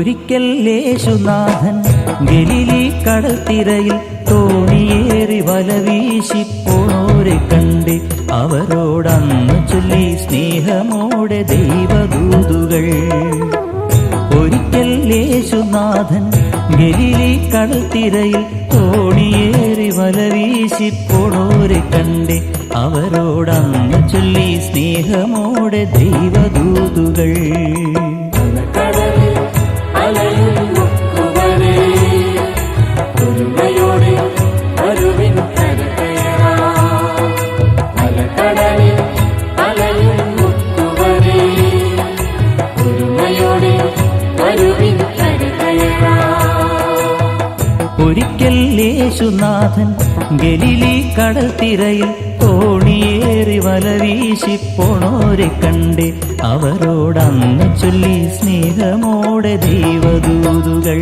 യേശുനാഥൻ ഗലിലി കടത്തിരയിൽ തോണിയേറി വല വീശിപ്പോണോരെ കണ്ട് അവരോടന്ന് ചൊല്ലി സ്നേഹമോടെ ദൈവദൂതുകൾ. ഒരിക്കൽ യേശുനാഥൻ ഗലിലി കടത്തിരയിൽ തോണിയേറി വല വീശിപ്പോണോരെ കണ്ട് അവരോടന്ന് ചൊല്ലി സ്നേഹമോടെ ദൈവദൂതുകൾ. യേശുനാഥൻ ഗലിലി കടത്തിരയിൽ തോണിയേറി വല വീശിപ്പോണോരെ കണ്ട് അവരോടന്ന് ചൊല്ലി സ്നേഹമോടെ ദൈവദൂതുകൾ.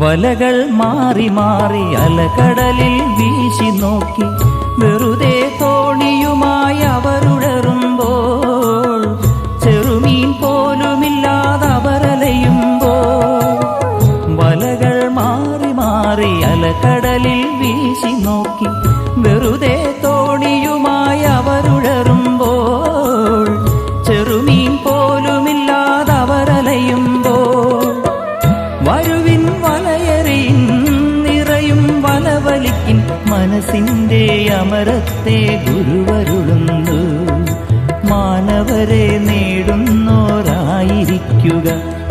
വലകൾ മാറി മാറി അലകടലിൽ വീശി നോക്കി വെറുതെ തോണിയുമായി മനസ്സിന്റെ അമരത്തെ ഗുരുവരുളുന്നു. മാനവരെ നേടുന്നോരായിരിക്കുക.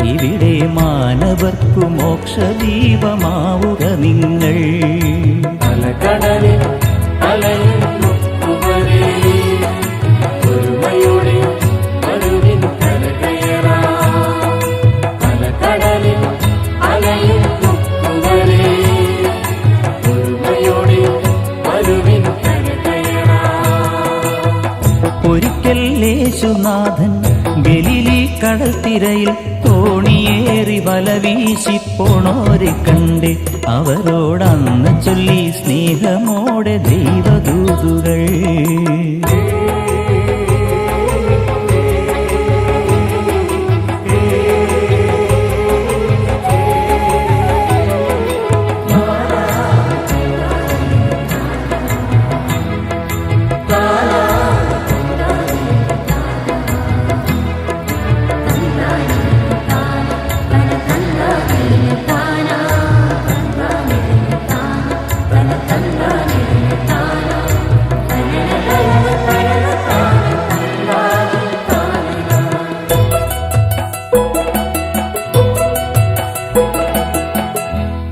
ഇവിടെ മാനവർക്കു മോക്ഷദീപമാവുക നിങ്ങൾ. അലക്കടലിൽ അലയും ഗലിലി തിരയിൽ തോണിയേറി വല വീശിപ്പോണോരെ കണ്ട് അവരോടന്ന് ചൊല്ലി സ്നേഹമോടെ ദൈവദൂതുകൾ.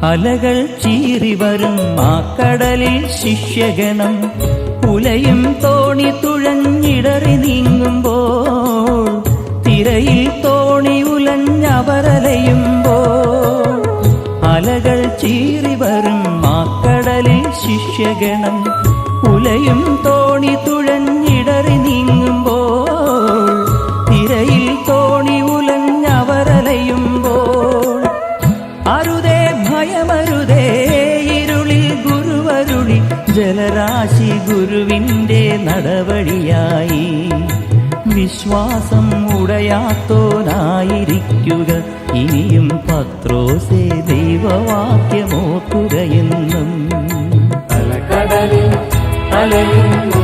അലകൾ ചീറി വരും ആ കടലിൽ ശിഷ്യഗണം. പുലയും തോണി തുഴഞ്ഞിടറി നീങ്ങുമ്പോൾ തിരയിൽ തോണി ഉലഞ്ഞവരലയുമ്പോൾ അലകൾ ചീറി വരും ആ കടലിൽ ശിഷ്യഗണം. പുലയും തോണി തുഴഞ്ഞിടറി നീങ്ങുമ്പോൾ ജലരാശി ഗുരുവിന്റെ നടവഴിയായി വിശ്വാസം ഉടയാത്തോനായിരിക്കുക ഇനിയും പത്രോസേ ദൈവവാക്യമോക്കുകയെന്നും അലക്കടലിൽ അലയും